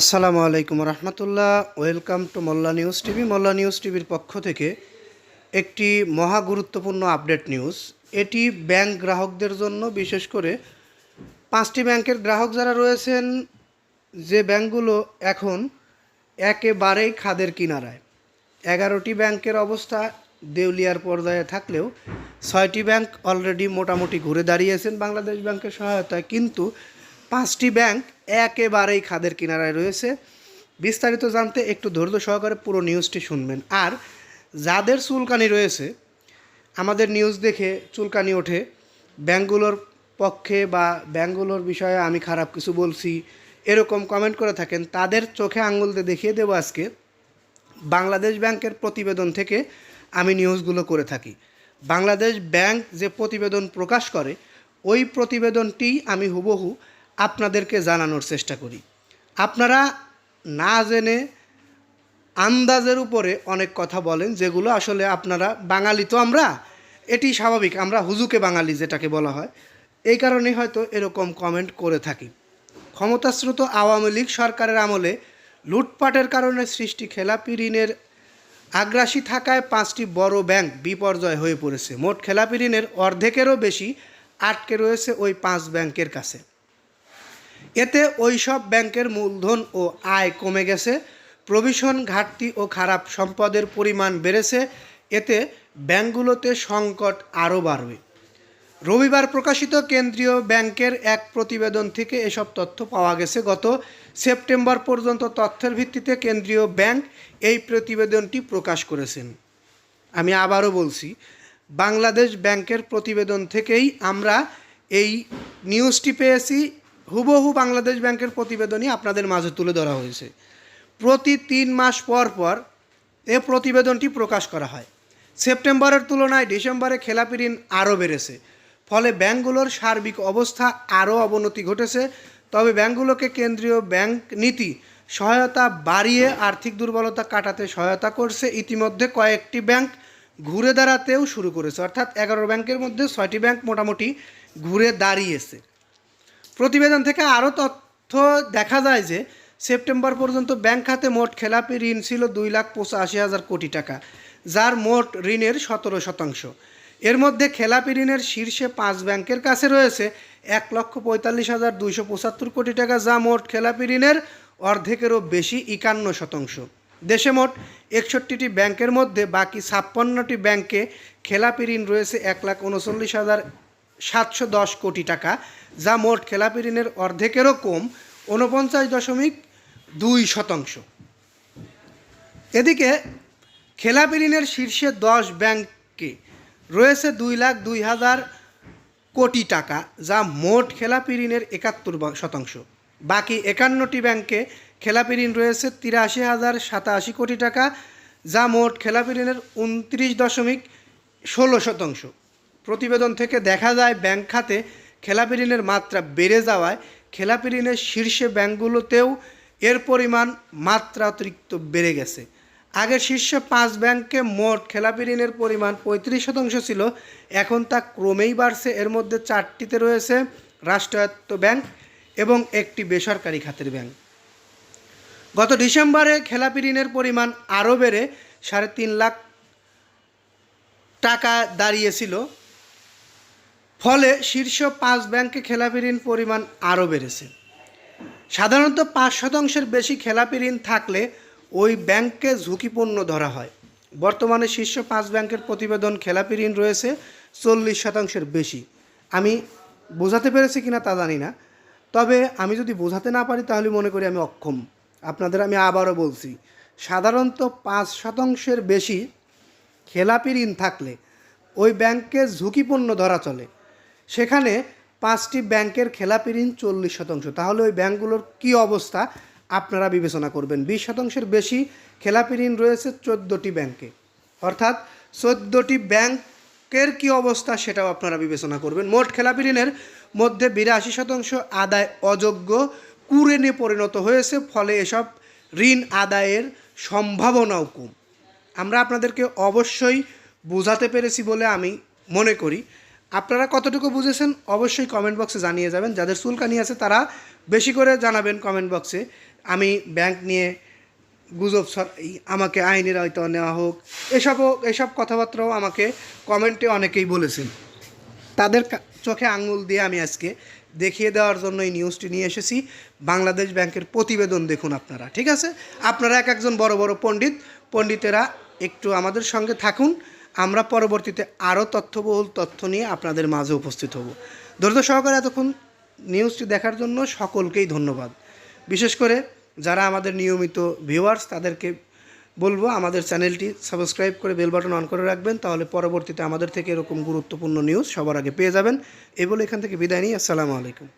আসসালামু আলাইকুম রহমতুল্লাহ। Welcome to Molla news TV. Molla news টিভির পক্ষ থেকে একটি মহা গুরুত্বপূর্ণ আপডেট নিউজ। এটি ব্যাংক গ্রাহকদের জন্য, বিশেষ করে পাঁচটি ব্যাংকের গ্রাহক যারা রয়েছেন, যে ব্যাংকগুলো এখন একেবারেই খাদের কিনারায়। এগারোটি ব্যাংকের অবস্থা দেউলিয়ার পর্যায়ে থাকলেও ছয়টি ব্যাংক অলরেডি মোটামুটি ঘুরে দাঁড়িয়েছেন বাংলাদেশ ব্যাংকের সহায়তায়। কিন্তু পাঁচটি ব্যাংক একেবারেই খাদের কিনারায় রয়েছে। বিস্তারিত জানতে একটু ধৈর্য সহকারে পুরো নিউজটি শুনবেন। আর যাদের চুলকানি রয়েছে, আমাদের নিউজ দেখে চুলকানি ওঠে। ব্যাংকগুলোর পক্ষে বা ব্যাংকগুলোর বিষয়ে আমি খারাপ কিছু বলছি, এরকম কমেন্ট করে থাকেন, তাদের চোখে আঙুল দিয়ে দেখিয়ে দেবো আজকে। বাংলাদেশ ব্যাংকের প্রতিবেদন থেকে আমি নিউজগুলো করে থাকি। বাংলাদেশ ব্যাংক যে প্রতিবেদন প্রকাশ করে, ওই প্রতিবেদনটি আমি হুবহু আপনাদেরকে জানানোর চেষ্টা করি। আপনারা না জেনে আন্দাজের উপরে অনেক কথা বলেন, যেগুলো আসলে আপনারা বাঙালি তো আমরা, এটি স্বাভাবিক, আমরা হুজুকে বাঙালি যেটাকে বলা হয়। এই কারণে হয়তো এরকম কমেন্ট করে থাকি। ক্ষমতাশ্রুত আওয়ামী লীগ সরকারের আমলে লুটপাটের কারণে সৃষ্টি খেলাপি ঋণের আগ্রাসী থাকায় পাঁচটি বড় ব্যাংক বিপর্যয় হয়ে পড়েছে। মোট খেলাপি ঋণের অর্ধেকেরও বেশি আটকে রয়েছে ওই পাঁচ ব্যাংকের কাছে। এতে ওই সব ব্যাংকের মূলধন ও আয় কমে গেছে, প্রভিশন ঘাটতি ও খারাপ সম্পদের পরিমাণ বেড়েছে, এতে ব্যাংকগুলোতে সংকট আরও বাড়বে। রবিবার প্রকাশিত কেন্দ্রীয় ব্যাংকের এক প্রতিবেদন থেকে এসব তথ্য পাওয়া গেছে। গত সেপ্টেম্বর পর্যন্ত তথ্যের ভিত্তিতে কেন্দ্রীয় ব্যাংক এই প্রতিবেদনটি প্রকাশ করেছেন। আমি আবারও বলছি, বাংলাদেশ ব্যাংকের প্রতিবেদন থেকেই আমরা এই নিউজটি পেয়েছি। হুবহু বাংলাদেশ ব্যাংকের প্রতিবেদনই আপনাদের মাঝে তুলে ধরা হয়েছে। প্রতি তিন মাস পর পর এ প্রতিবেদনটি প্রকাশ করা হয়। সেপ্টেম্বরের তুলনায় ডিসেম্বরে খেলাপি ঋণ আরও বেড়েছে। ফলে ব্যাংকগুলোর সার্বিক অবস্থা আরও অবনতি ঘটেছে। তবে ব্যাংকগুলোকে কেন্দ্রীয় ব্যাংক নীতি, সহায়তা বাড়িয়ে আর্থিক দুর্বলতা কাটাতে সহায়তা করছে ইতিমধ্যে কয়েকটি ব্যাংক ঘুরে দাঁড়াতেও শুরু করেছে। অর্থাৎ এগারো ব্যাংকের মধ্যে ছয়টি ব্যাংক মোটামুটি ঘুরে দাঁড়িয়েছে। প্রতিবেদন থেকে আরও তথ্য দেখা যায় যে সেপ্টেম্বর পর্যন্ত ব্যাংক খাতে মোট খেলাপি ঋণ ছিল দুই লাখ পঁচাশি হাজার কোটি টাকা, যার মোট ঋণের সতেরো শতাংশ। এর মধ্যে খেলাপি ঋণের শীর্ষে পাঁচ ব্যাংকের কাছে রয়েছে এক লক্ষ পঁয়তাল্লিশ হাজার দুইশো পঁচাত্তর কোটি টাকা, যা মোট খেলাপি ঋণের অর্ধেকেরও বেশি, একান্ন শতাংশ। দেশে মোট একষট্টিটি ব্যাংকের মধ্যে বাকি ছাপ্পান্নটি ব্যাংকে খেলাপি ঋণ রয়েছে এক লাখ উনচল্লিশ হাজার সাতশো দশ কোটি টাকা, যা মোট খেলাপি ঋণের অর্ধেকেরও কম, ঊনপঞ্চাশ দশমিক দুই শতাংশ। এদিকে, খেলাপি ঋণের শীর্ষে দশ ব্যাংকে রয়েছে দুই লাখ দুই হাজার কোটি টাকা, যা মোট খেলাপি ঋণের একাত্তর শতাংশ। বাকি একান্নটি ব্যাংকে খেলাপি ঋণ রয়েছে তিরাশি হাজার সাতাশি কোটি টাকা, যা মোট খেলাপি ঋণের উনত্রিশ দশমিক ষোলো শতাংশ। প্রতিবেদন থেকে দেখা যায়, ব্যাংক খাতে খেলাপি ঋণের মাত্রা বেড়ে যাওয়ায় খেলাপি ঋণের শীর্ষে ব্যাংকগুলোতেও এর পরিমাণ মাত্রাতিরিক্ত বেড়ে গেছে। আগের শীর্ষ পাঁচ ব্যাংকে মোট খেলাপি ঋণের পরিমাণ পঁয়ত্রিশ শতাংশ ছিল, এখন তা ক্রমেই বাড়ছে। এর মধ্যে চারটিতে রয়েছে রাষ্ট্রায়ত্ত ব্যাংক এবং একটি বেসরকারি খাতের ব্যাংক। গত ডিসেম্বরে খেলাপি ঋণের পরিমাণ আরও বেড়ে সাড়ে তিন লাখ টাকা দাঁড়িয়েছিল। ফলে শীর্ষ পাঁচ ব্যাংকে খেলাপি ঋণ পরিমাণ আরও বেড়েছে। সাধারণত পাঁচ শতাংশের বেশি খেলাপি ঋণ থাকলে ওই ব্যাংককে ঝুঁকিপূর্ণ ধরা হয়। বর্তমানে শীর্ষ পাঁচ ব্যাংকের প্রতিবেদন খেলাপি ঋণ রয়েছে চল্লিশ শতাংশের বেশি। আমি বোঝাতে পেরেছি কিনা তা জানি না। তবে আমি যদি বোঝাতে না পারি তাহলে মনে করি আমি অক্ষম। আপনাদের আমি আবারও বলছি, সাধারণত পাঁচ শতাংশের বেশি খেলাপি ঋণ থাকলে ওই ব্যাংকে ঝুঁকিপূর্ণ ধরা চলে। সেখানে পাঁচটি ব্যাংকের খেলাপি ঋণ চল্লিশ শতাংশ। তাহলে ওই ব্যাংকগুলোর কী অবস্থা? আপনারা বিবেচনা করবেন। বিশ শতাংশের বেশি খেলাপি ঋণ রয়েছে চোদ্দোটি ব্যাংকে। অর্থাৎ চোদ্দোটি ব্যাংকের কী অবস্থা সেটাও আপনারা বিবেচনা করবেন। মোট খেলাপি ঋণের মধ্যে বিরাশি শতাংশ আদায় অযোগ্য কুরেনে পরিণত হয়েছে, ফলে এসব ঋণ আদায়ের সম্ভাবনাও কম। আমরা আপনাদেরকে অবশ্যই বোঝাতে পেরেছি বলে আমি মনে করি। আপনারা কতটুকু বুঝেছেন অবশ্যই কমেন্ট বক্সে জানিয়ে যাবেন। যাদের চুলকানি আছে তারা বেশি করে জানাবেন কমেন্ট বক্সে আমি ব্যাংক নিয়ে গুজব আমাকে আইনের হয়তো নেওয়া হোক এসবও এসব কথাবার্তাও আমাকে কমেন্টে অনেকেই বলেছেন। তাদের চোখে আঙুল দিয়ে আমি আজকে দেখিয়ে দেওয়ার জন্য এই নিউজটি নিয়ে এসেছি। বাংলাদেশ ব্যাংকের প্রতিবেদন দেখুন আপনারা, ঠিক আছে? আপনারা এক একজন বড় বড় পণ্ডিত, পণ্ডিতেরা একটু আমাদের সঙ্গে থাকুন। আমরা পরবর্তীতে আরও তথ্যবহুল তথ্য নিয়ে আপনাদের মাঝে উপস্থিত হব। ধৈর্য সহকারে এতক্ষণ নিউজটি দেখার জন্য সকলকেই ধন্যবাদ। বিশেষ করে যারা আমাদের নিয়মিত ভিউয়ার্স তাদেরকে বলব আমাদের চ্যানেলটি সাবস্ক্রাইব করে বেল বাটন অন করে রাখবেন, তাহলে পরবর্তীতে আমাদের থেকে এরকম গুরুত্বপূর্ণ নিউজ সবার আগে পেয়ে যাবেন। এই বলে এখান থেকে বিদায় নিই, আসসালামু আলাইকুম।